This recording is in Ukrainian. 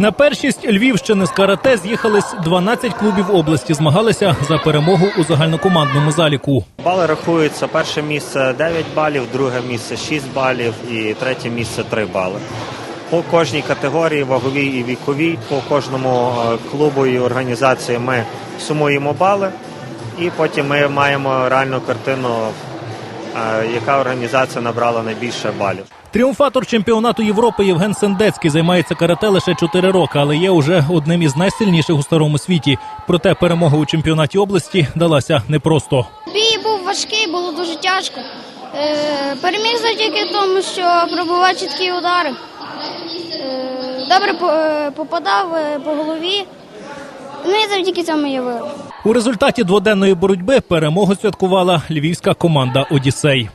На першість Львівщини з карате з'їхались 12 клубів області. Змагалися за перемогу у загальнокомандному заліку. Бали рахуються перше місце 9 балів, друге місце 6 балів і третє місце 3 бали. По кожній категорії, ваговій і віковій, по кожному е, клубу і організації ми сумуємо бали, і потім ми маємо реальну картину, е, яка організація набрала найбільше балів. Тріумфатор чемпіонату Європи Євген Сендецький займається карате лише 4 роки, але є уже одним із найсильніших у старому світі. Проте перемога у чемпіонаті області далася непросто. Бій був важкий, було дуже тяжко. Е, переміг завдяки тому, що пробував чіткі удари. Е, добре е, попадав по голові. Ну і завдяки цьому я виграв. У результаті дводенної боротьби перемогу святкувала львівська команда Одіссей.